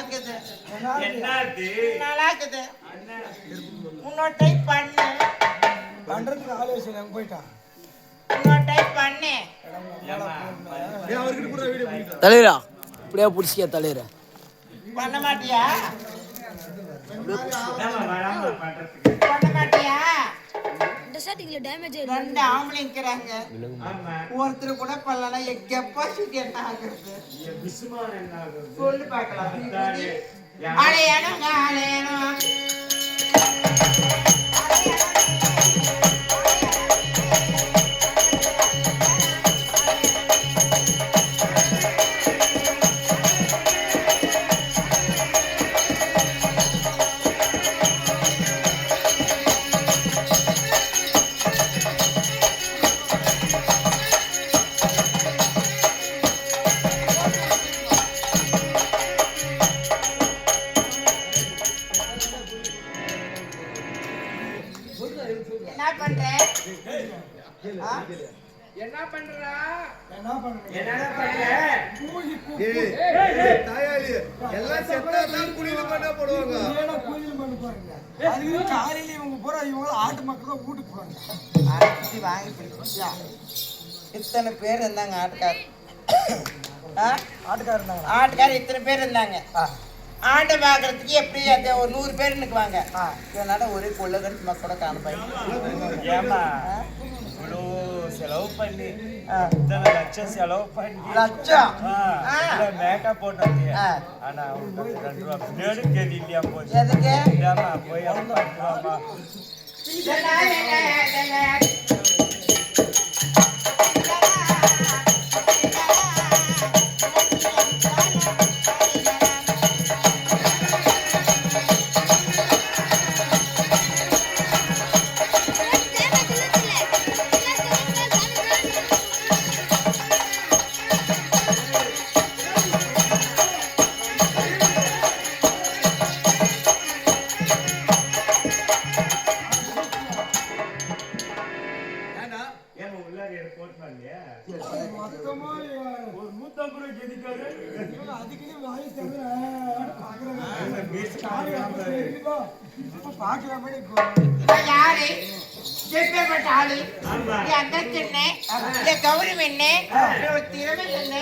நல்லா இருக்குது என்னது? நல்லா இருக்குது அண்ணா. இன்னொரு டைப் பண்ணு. பண்றதுக்கு ஆலோசனை போயிட்டான் தலைவரா? இப்படியே பிடிச்சிக்க தலைவரா? பண்ண மாட்டியா? பண்ண மாட்டியா? ஷர்ட்டுக்குள்ள டேமேஜ் ஆயிடுச்சு. ரெண்டு ஆம்பளை இருக்கிறாங்க. ஆமா. ஒருத்தர் கூட பண்ணலன்னா என் கெப்பாசிட்டி என்ன ஆகுறது? சொல்லு பார்க்கலாம். அதானே. யா- காலையில இவங்க பூரா இவங்க ஆட்டு மக்கள் தான் வீட்டுக்கு போறாங்க. அரிசி வாங்கி பிடிச்சியா இத்தனை பேர் இருந்தாங்க ஆட்டுக்கார். ஆ? ஆட்டுக்காரர் இருந்தாங்க. ஆட்டுக்கார் இத்தனை பேர் இருந்தாங்க. ஆட்டை பார்க்கறதுக்கு எப்படி அந்த ஒரு நூறு பேர் நிற்குவாங்க இதனால ஒரே கொள்ள கடிச்சு மக்களோட காணப்பாங்க ஏமா செலவு பண்ணி இத்தனை லட்சம் செலவு பண்ணி லட்சம்? மேக்கப் போட்டது ஆ. ஆனா அவங்களுக்கு ரெண்டு ரூபா கேதி இல்லையா போச்சு. போய் அவங்க என் கௌரவம் என்ன என்னோட திறமை என்ன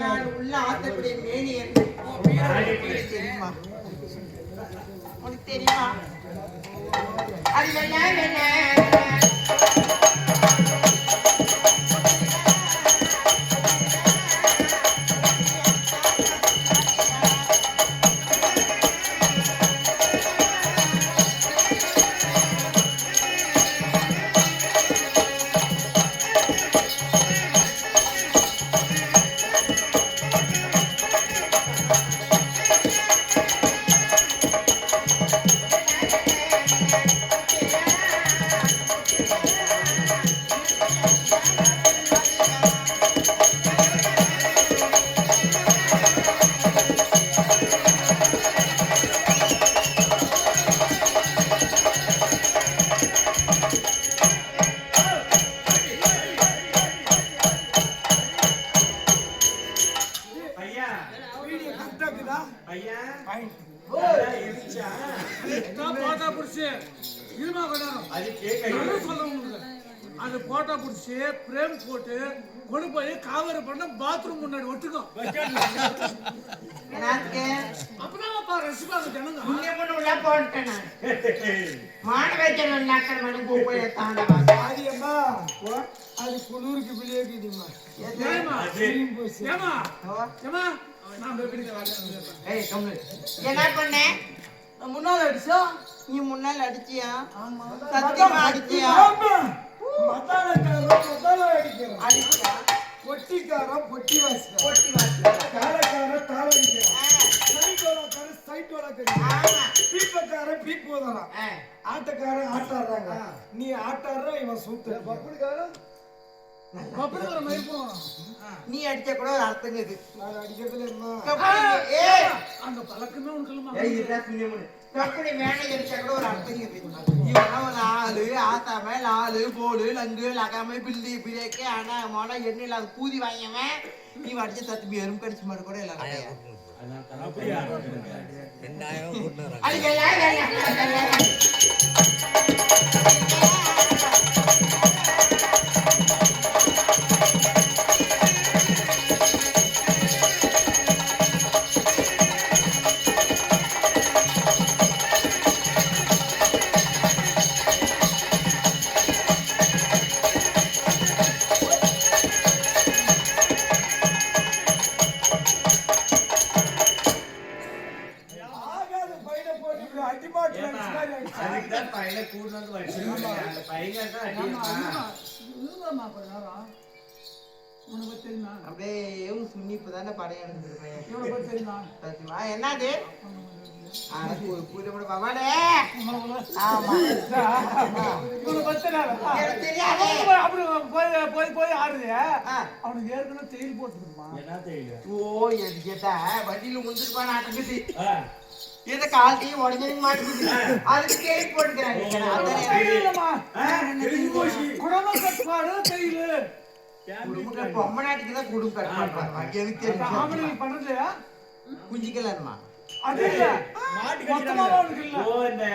நான் உள்ள ஆத்தக்கூடிய மேனி என்ன? உனக்கு தெரியுமா? உனக்கு தெரியுமா? அது என்ன என்ன அது குளிருக்கு விளையாக்குதுமா என்ன பண்ண முன்னால நீ அடிச்சியா சத்தியமா அடிச்சியா அடிச்சியா பொட்டிக்காரன் பொட்டி வாசிக்கிறான் போட்டி வாசியா தாளக்காரன் தாள அடிக்கிறான் சைட்டோலக்காரன் சைட்டோல கடிக்கிறான் ஆமா. பீப்பக்காரன் பீப் ஊதுறான் ஆ. ஆட்டக்காரன் ஆட்டாடுறாங்க நீ ஆட்டாடுற இவன் சூத்து. பப்புடுக்காரன் நீ அடிச்ச கூட ஒரு அர்த்தங்க இது நான் அடிக்கிறதுல அந்த பழக்கமே உனக்கு கபடி மேனேஜர் கூட ஒரு அர்த்தங்க இது இவனா ஆளு ஆத்தாம லாலு போலு லங்கு லகாம பில்லி பிரேக்கு ஆனா மொன எண்ணெயில அது பூதி வாங்கியவன். நீ அடிச்ச தத்து எறும்பு கடிச்சு மாதிரி கூட இல்லை அப்படியா. அதுக்குதான் பையனை கூட்டிட்டு வந்து வச்சிருக்காங்க. அந்த பையன் தான் அடிப்பான். இருந்தாம்மா கொஞ்ச நேரம் உனக்கு பத்தி தெரியுமா? அப்படியே சுண்ணி இப்பதானே படம் எடுத்துருக்கேன் இவனை பத்தி தெரியுமா? சத்தியமா என்னது? அட, பூ- பூஜை கூட பாவாடே ஆமா. இவனை பத்தி தெரியாதா? எனக்கு தெரியாது. அவனுக்கு அப்படி போய் போய் போய் ஆடுது. அவனுக்கு ஏற்கனவே தேயில் போட்டுருக்குமா? என்ன தெரியும் ஓ எது கேட்டா வண்டியில முந்திருப்பான் ஆட்டத்துக்கு ஆ, இந்த கால்த்தையும் உடஞ்சிருக்க மாட்டேங்குது? அதுக்கு கேள்வி போட்டுக்கிறாங்க. குடும்ப கட்டுப்பாடு தெரியல. குடும்பம் பொம்மை நாட்டுக்கு தான் கட்டுப்பாடு எனக்கு தெரியும்? பண்றதுலையா? குஞ்சிக்கலாமா? அது இல்ல. மொத்தமாவே அவனுக்கு இல்ல. ஓ, இந்த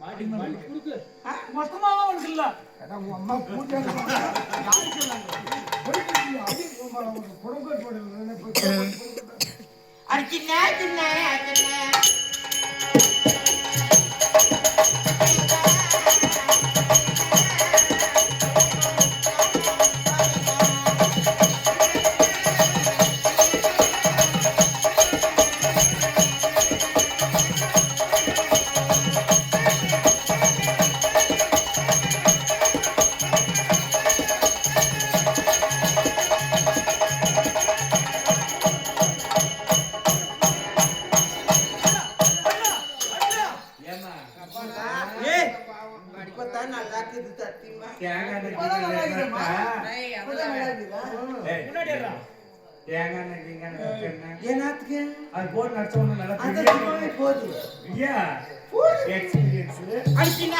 மாட்டி மாட்டி குடுக்கு. மொத்தமாவே அவனுக்கு இல்ல. அம்மா பூஜை. யாருக்கு அடி, சின்ன சின்ன என்னத்துக்கு? அது போட்டு உடனே நல்லா போகுது ஐயா, experience. அது சின்ன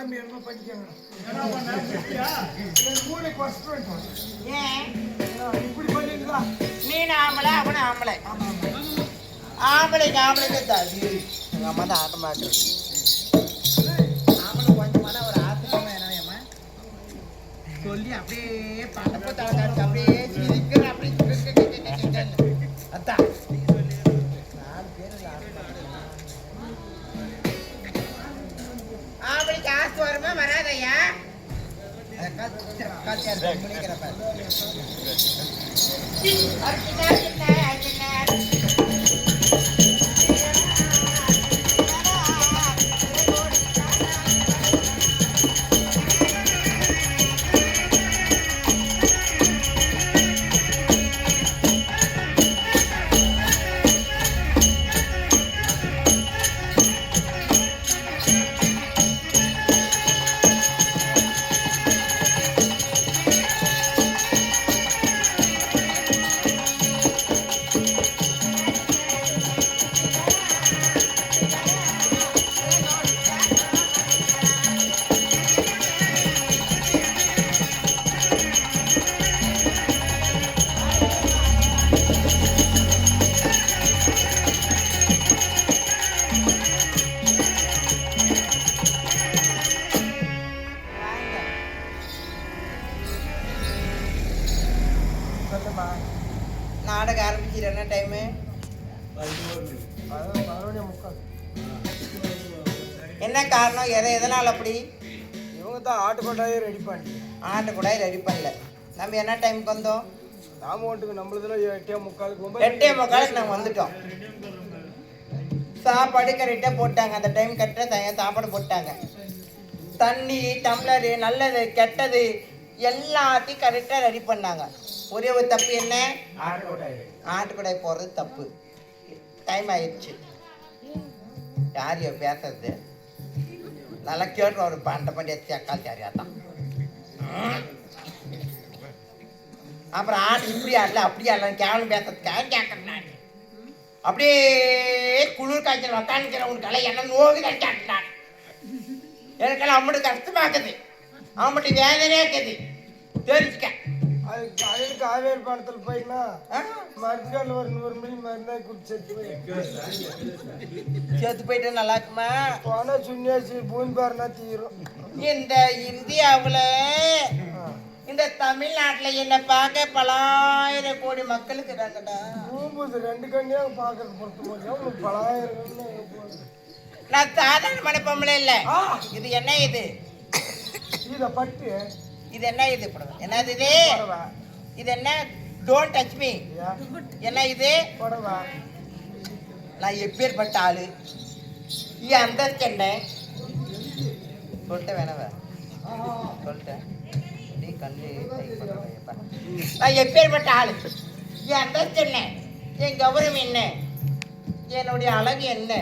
சாமி என்ன பண்ணிக்கணும் என்ன பண்ண, கொஸ்ட் பண்ணிட்டோம் ஏன்? இப்படி பண்ணிருந்தா நீ ஆம்பளை அவன ஆம்பளை ஆம்பளைக்கு ஆம்பளைக்கு தடி எங்க அம்மா தான் ஆட்ட மாட்டேன் ஆம்பளை கொஞ்சமான ஒரு ஆத்திரம் வேணாம் சொல்லி அப்படியே பண்டப்ப தலகாச்சு அப்படியே சிரிக்கிற அப்படியே அத்தான் நாலு பேர் ஆம்பளைக்கு ஆசை வருமா வராதையா? சொல்லுமா என்ன காரணம்? எதை எதனால் அப்படி? இவங்க தான் ஆட்டுக்கொட்டாயே ரெடி பண்ணி ஆட்டு கூட ரெடி பண்ணல. நம்ம என்ன டைமுக்கு வந்தோம்? நாம ஓட்டுக்கு நம்மளதுல எட்டே முக்காலுக்கு எட்டே முக்காலுக்கு நாங்கள் வந்துட்டோம். சாப்பாடு கரெக்டாக போட்டாங்க. அந்த டைம் கரெக்டாக சாப்பாடு போட்டாங்க. தண்ணி டம்ளரு நல்லது கெட்டது எல்லாத்தையும் கரெக்டாக ரெடி பண்ணாங்க. ஒரே ஒரு தப்பு என்ன? ஆட்டுக்கடை போடுறது தப்பு. டைம் ஆயிடுச்சு. யார் இவ பேசுறது நல்லா கேட்டு ஒரு பண்ட பண்டிய சேக்கால் தான் அப்புறம் ஆள் இப்படி ஆடல அப்படி ஆடல கேவலம் பேசுறதுக்காக கேட்கறேன் அப்படியே குளிர் காய்ச்சல் உட்காந்துக்கிறவனுக்கெல்லாம் என்ன நோக்கு தான் எனக்கெல்லாம் அம்மட்டு கஷ்டமாக்குது அம்மட்டு வேதனையா இருக்குது. தெரிஞ்சுக்க. அதுக்கு ஆவேர் பணத்தில் போயினா ஆ? மருத்துக்காரில் ஒரு நூறு மில்லி மருந்தா குடிச்சு சேர்த்து போயிட்டு நல்லா இருக்குமா போனா சுன்னியாசி பூமி பாருனா தீரும். இந்த இந்தியாவுல இந்த தமிழ்நாட்டுல என்ன பார்க்க பலாயிரம் கோடி மக்கள் இருக்கிறாங்கடா பூம்புது ரெண்டு கண்ணியாக பார்க்கறது பொறுத்த உங்களுக்கு பலாயிரம் நான் சாதாரண மனப்பொம்பளை இல்ல. இது என்ன இது? இதை பட்டு. இது என்ன இது? என்னது இது? இது என்ன? Don't touch me? என்ன இது? நான் எப்பேற்பட்ட ஆளு? என் அந்தஸ்து என்ன? சொல்லிட்டேன் வேணவ சொல்லிட்டேன். நீ கண்ணு. நான் எப்பேற்பட்ட ஆளு? என் அந்தஸ்து என்ன? என் கௌரவம் என்ன? என்னுடைய அழகு என்ன?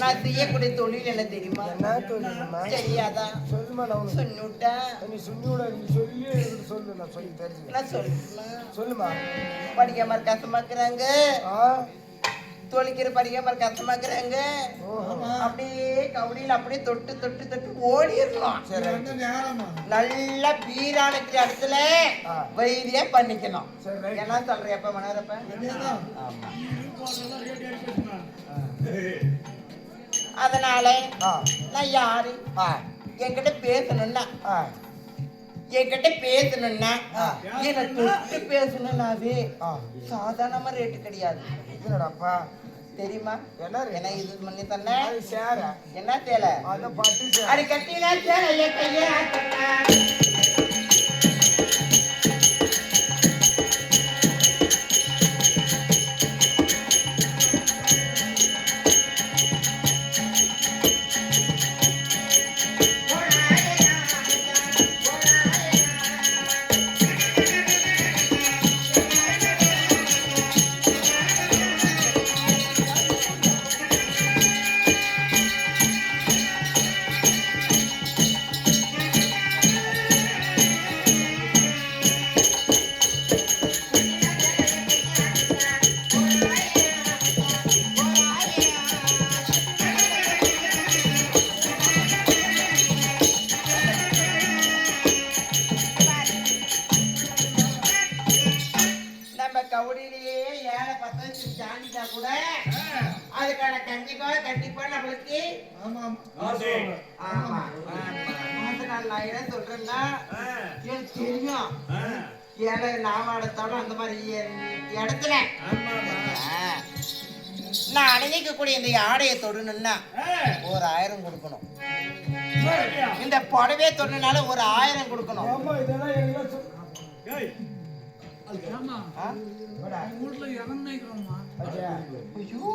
நான் செய்யக்கூடிய தொழில் என்ன தெரியுமா? என்ன தொழிலுமா? தெரியாதா சொல்லுமா நான் சொன்னுட்டா நீ விட நீ சொல்லி சொல்லு நான் சொல்லி தெரிஞ்சுக்கிறேன் நான் சொல்லுமா? சொல்லுமா? படிக்காம கஷ்டமாக்குறாங்க ஆ? தொழிக்கிற படிக்காம கஷ்டமாக்குறாங்க ஓஹோ. அப்படியே கவுடியில் அப்படியே தொட்டு தொட்டு தொட்டு ஓடிடலாம். சரி நல்லா பீரானுக்கு இடத்துல. வைத்திய பண்ணிக்கணும். என்ன சொல்ற எப்ப மணரப்ப ஆமா. அதனால நான் யாரு? என்கிட்ட பேசணும்னா என்கிட்ட பேசணும்னா. என்ன தொட்டு பேசணும்னாவே ஆ. சாதாரணமா ரேட்டு கிடையாது. என்னடாப்பா? தெரியுமா? என்ன? என்ன இது பண்ணி தன்ன அது சேர என்ன தேலை? அதை அது கட்டினா சேலைய நான் சொல்றேன்னா எனக்கு தெரியும். ஏழை நாம இடத்தோட அந்த மாதிரி இடத்துல. நான் அணிவிக்கக்கூடிய இந்த ஆடையை தொடணும்னா ஒரு ஆயிரம் கொடுக்கணும். இந்த புடவையை தொடனால ஒரு ஆயிரம் கொடுக்கணும்? ஐயோ,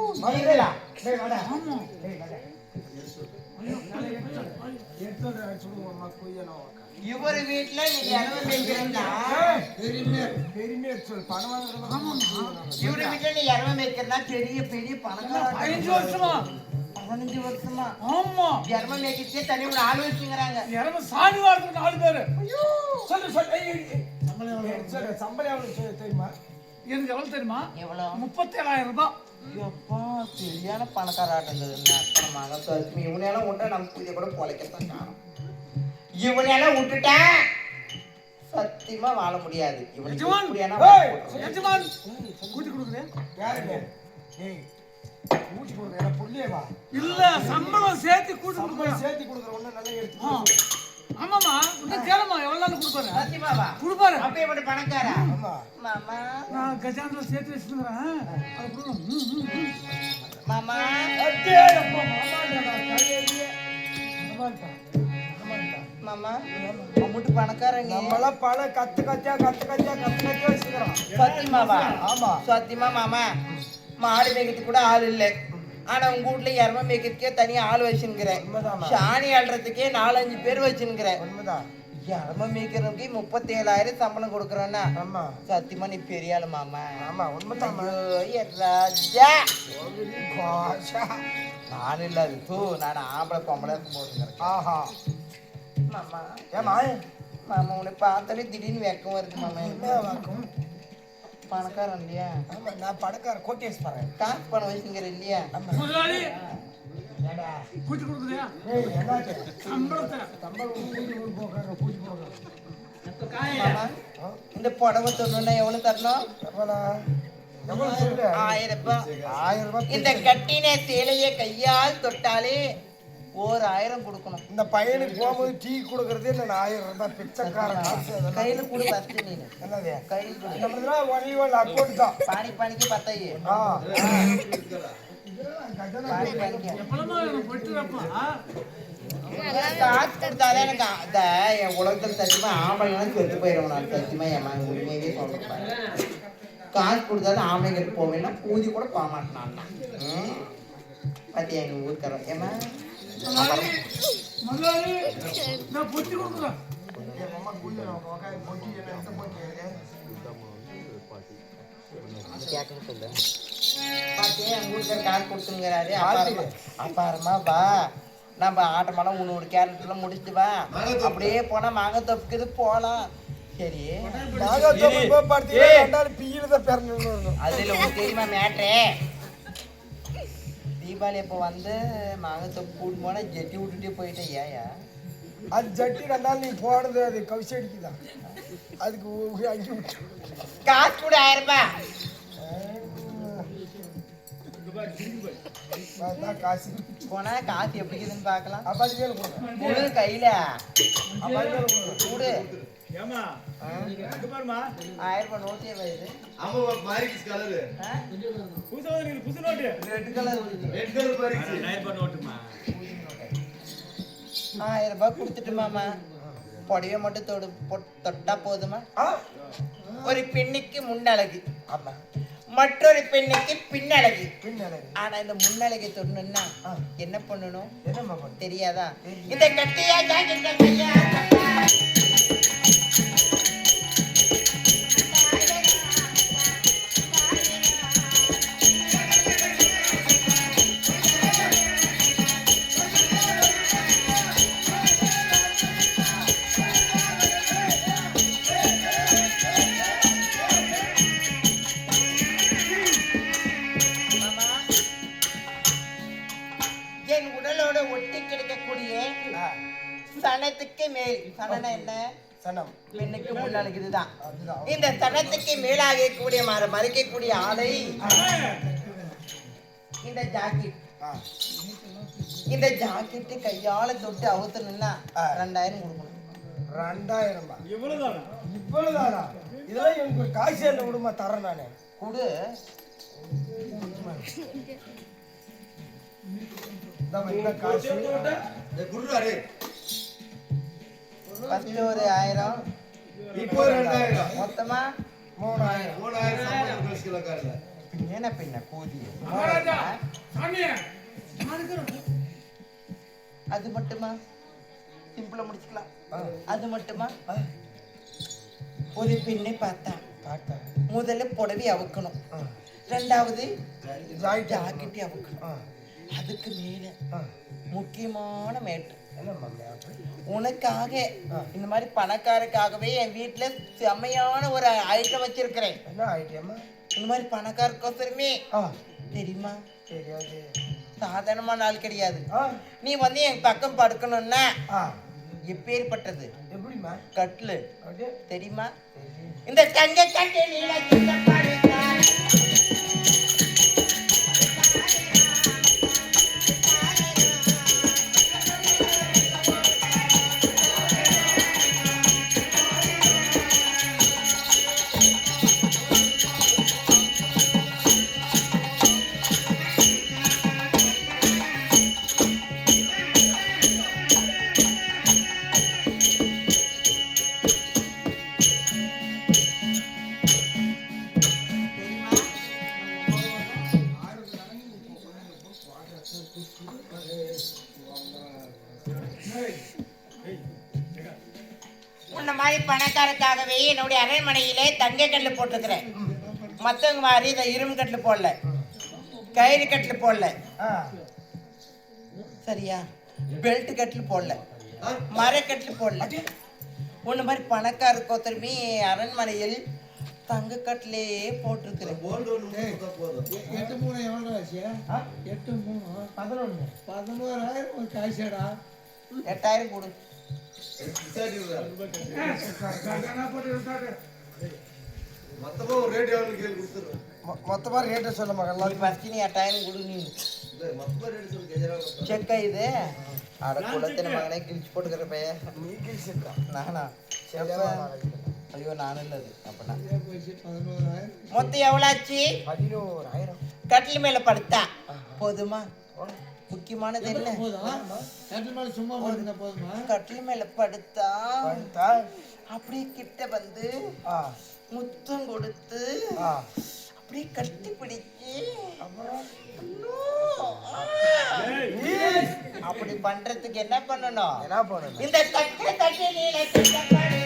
இவர் வீட்டுல பணம் இவரு வீட்டுல நீ இடம் மேய்க்கிறதா பெரிய பெரிய பணக்கார பதினஞ்சு வருஷமா? பதினஞ்சு வருஷமா. ஆமா. இடம் மேய்க்கிறதே தனி ஒரு ஆள் வச்சுங்கிறாங்க இறம சாணி வாரத்துக்கு நாலு பேரு. சொல்லு, சொல்லு. சம்பளம் எவ்வளவு? தெரியுமா எனக்கு எவ்வளவு தெரியுமா? எவ்வளவு? முப்பத்தேழாயிரம் ரூபாய். எப்பா சரியான பணக்காராட்டம் இவனையெல்லாம் விட்டா நம்ம இதை கூட பொழைக்கத்தான் காணும் இவனையெல்லாம் விட்டுட்டேன் சத்தியமா வாழ முடியாது? இல்ல சம்பளம் சேர்த்து கூட்டி சேர்த்து கொடுக்குற ஒண்ணு நல்லா எடுத்து ஆ. ஆமாம்மா இன்னும் கேளம்மா எவ்வளவு நாள் கொடுப்பாரு? சத்தியமாவா கொடுப்பாரு. அப்ப இப்படி பணக்காரா? ஆமா மாமா. நான் சேர்த்து வச்சுருக்கிறேன். மாமா. அப்பா. மாமா. அம்முட்டு பணக்காரங்க. நம்மளாம் பணம் கத்து கத்தியா கத்து கத்தியா கத்து கத்தியா வச்சுக்கிறோம் சத்தியமாவா ஆமா. சத்தியமா மாமா. மாடு மேய்க்கிறதுக்கு கூட ஆள் இல்லை. ஆனா உங்க வீட்ல எருமை மேய்க்கிறதுக்கே தனியா ஆள் வச்சுருக்கிறேன். சாணி அள்ளுறதுக்கே நாலஞ்சு பேர் வச்சுருக்கிறேன் உண்மைதான். எருமை மேய்க்கிறதுக்கு முப்பத்தேழாயிரம் சம்பளம் கொடுக்குறோன்னா ஆமா. சத்தியமா நீ பெரிய ஆளு மாமா. ஆமா என் ராஜா பாஷா நான் இல்ல அது தூ நான் ஆம்பளை பொம்பளை போட்டுக்கிறேன். ஆஹா. மாமா. ஏமா மாமா உன்னை பார்த்தாலே திடீர்னு வெக்கம் வருது மாமா. என்ன வாக்கும்? பணக்காரன் இல்லையா ஆமா நான் பணக்கார கோட்டேஸ் பாறேன் காசு பணம் வச்சுங்கிற இல்லையா முதலாளி! கூட்டி கொடுக்குறியா? ஏய் என்னாச்சு சம்பளத்தை. சம்பளம் கூட்டி கொண்டு போகிறாங்க கூட்டி போகிறாங்க மாமா இந்த புடவை தொண்ணூறுனா எவ்வளவு தரணும்? ஆயிரம் ரூபாய். ஆயிரம் ரூபாய் இந்த கட்டின சேலையை கையால் தொட்டாலே ஓர் ஆயிரம் கொடுக்கணும். இந்த பையனுக்கு போகும்போது டீ கொடுக்கறதே நான் ஆயிரம் ரூபாய் பிச்சைக்காரன். கையில கொடு ஃபர்ஸ்ட் நீனு என்னது? கையில் கொடு. நம்மளுக்கு ஒன்லி ஒன் அக்கௌண்ட் தான். பானி பானிக்கு பத்தாயி. ஆ. பானி பானிக்கு எப்பளமா எனக்கு போயிட்டுறப்பா காசு கொடுத்தாதான் எனக்கு. அந்த என் உலகத்தில் சத்தியமா ஆம்பளைங்களாம் செத்து போயிடும் நான் சத்தியமா என் உண்மையவே சொல்றேன் காசு கொடுத்தாலும் ஆம்பளைங்கிட்ட போவேன்னா பூஜை கூட போக மாட்டேன் நான். பாத்தியா எங்க ஊருக்காரன்? ஏமா நான் பொட்டி கொடுக்குறேன் அப்பாரமா வா நம்ம ஆட்டமெல்லாம் ஒரு கேரட்லாம் முடிச்சுட்டு வா அப்படியே போனா மாங்காய் தொப்புக்குது போலாம் சரி அதுல உங்களுக்கு தெரியுமா மேட்ரே தீபாவளி அப்போ வந்து மாங்காய் தொப்பு கூட்டு போனா ஜெட்டி விட்டுட்டே போயிட்டேன் ஏயா அது ஜட்டி ரெண்டாலும் நீ போனது அது கவிசி அடிக்குதான் அதுக்கு ஒரு அஞ்சு விட்டு காசு கூட ஆயிரம் ரூபாய். காசு. போனா காசு எப்படி இருக்குதுன்னு பார்க்கலாம். அப்ப கொடு கையில. அப்ப கொடு. ஏமா இங்க பாருமா ஆயிரம் ரூபாய் வருது ஆமா மாறிக்கிச்சு கலரு புதுசா இருக்குது புது நோட்டு. ரெட் கலர் வருது. ரெட் கலர் மாறிக்கிச்சு நைபர் நோட்டுமா? ஆயிரம் ரூபாய் கொடுத்துட்டு மாமா புடவைய மட்டும் தொடு தொட்டா போதுமா? ஒரு பெண்ணுக்கு முன்னழகு. ஆமா. மற்றொரு பெண்ணுக்கு பின்னழகு. பின்னலை ஆனா இந்த முன்னழகை தொடணும்னா. என்ன பண்ணணும்? தெரியாதா? இந்த கட்டியா? சனத்துக்கு மேலாக கூடிய மர மறைக்கக்கூடிய ஆளை இந்த ஜாக்கெட் இந்த ஜாக்கெட்டு கையால தொட்டு அவுத்தணும்னா. ரெண்டாயிரம் கொடுக்கணும். ரெண்டாயிரம்பா. இவ்வளவுதானா? இவ்வளவுதானா? இதெல்லாம் எனக்கு ஒரு காசு என்ன விடுமா தரேன் நானு. கொடு. ஒரு ஆயிரம். இப்போ ரெண்டாயிரம். மொத்தமா மூணாயிரம். மூணாயிரம் சம்பளம் என்ன பின்ன அது மட்டுமா? சிம்பிளா முடிச்சுக்கலாம். ஆ, அது மட்டுமா? ஒரு பெண்ணை பார்த்தா. பார்த்தேன். முதல்ல புடவை அவுக்கணும். ஆ, ரெண்டாவது ஜாக்கெட். ஜாக்கெட்டை அவுக்கணும். ஆ, அதுக்கு மேல ஆ. முக்கியமான மேட்ரு? உனக்காக. இந்த மாதிரி பணக்காரருக்காகவே என் வீட்டுல செம்மையான ஒரு ஐட்டம் வச்சிருக்கிறேன். என்ன ஐடியம்மா இந்த மாதிரி பணக்காரருக்கோசரமே. ஆ. தெரியுமா? தெரியாது. சாதாரணமான ஆள் கிடையாது. நீ வந்து என் பக்கம் படுக்கணும்னா எப்பேற்பட்டது? எப்படிம்மா? கட்லு அப்படியே. தெரியுமா. இந்த தங்க கட்டில் என்னுடைய அரண்மனையிலே தங்க கல்லு போட்டுக்கிறேன் மத்தவங்க மாதிரி இந்த இரும்பு கட்டில் போடல. கயிறு கட்டில் போடல. சரியா? பெல்ட் கட்டில் போடல. மரக்கட்டில் போடல. உன்ன மாதிரி பணக்கார கோத்தருமே அரண்மனையில் தங்க கட்டிலே போட்டிருக்கிறேன். எட்டு மூணு எவ்வளோ ஆச்சு எட்டு மூணு பதினொன்று பதினோராயிரம் ஒரு காய்ச்சடா எட்டாயிரம் கொடு? மொத்தமா ஒரு கேள்வி மொத்தமாக ரேட்டை சொல்ல மகன். ஃபஸ்ட்டு நீ எட்டாயிரம் கொடு நீ. மொத்தமா ரேட் சொல்லி கெஜரா செக்கா இது? அட குளத்தின மகனே கிழிச்சு போட்டுக்கிற பையன். நீ கிழிச்சிருக்கா நானா? ஐயோ நானும் போயிடுச்சு பதினோராயிரம் மொத்தம் எவ்வளோ ஆச்சு? பதினோராயிரம் கட்டில் மேல படுத்தா? போதுமா. முக்கியமானது என்ன? போதும்? கட்டில் மேலே சும்மா போயிருந்தா போதுமா? கட்டில் மேல படுத்தா அப்படியே கிட்ட வந்து முத்தம் கொடுத்து அப்படியே கட்டி பிடிச்சு. அப்படி பண்றதுக்கு என்ன பண்ணணும்? என்ன பண்ணணும்? இந்த தட்டி நீல தட்டப்பாடு